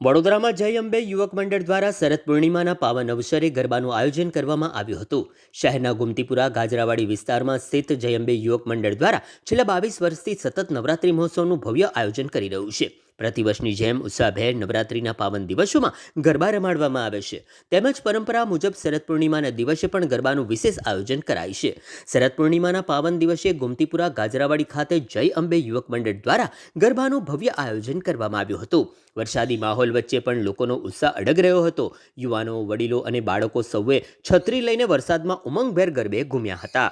વડોદરામાં જય અંબે યુવક મંડળ દ્વારા શરદ પૂર્ણિમાના પાવન અવસરે ગરબાનું આયોજન કરવામાં આવ્યું હતું. શહેરના ગુમતીપુરા, ગાજરાવાડી વિસ્તારમાં સ્થિત જય અંબે યુવક મંડળ દ્વારા છેલ્લા બાવીસ વર્ષથી સતત નવરાત્રિ મહોત્સવનું ભવ્ય આયોજન કરી રહ્યું છે. પ્રતિવર્ષની જેમ ઉત્સાહભેર નવરાત્રિના પાવન દિવસોમાં ગરબા રમાડવામાં આવે છે. તેમજ પરંપરા મુજબ શરદ પૂર્ણિમાના દિવસે પણ ગરબાનું વિશેષ આયોજન કરાય છે. શરદ પૂર્ણિમાના પાવન દિવસે ગોમતીપુરા ગાજરાવાડી ખાતે જય અંબે યુવક મંડળ દ્વારા ગરબાનું ભવ્ય આયોજન કરવામાં આવ્યું હતું. વરસાદી માહોલ વચ્ચે પણ લોકોનો ઉત્સાહ અડગ રહ્યો હતો. યુવાનો, વડીલો અને બાળકો સૌએ છત્રી લઈને વરસાદમાં ઉમંગભેર ગરબે ઘૂમ્યા હતા.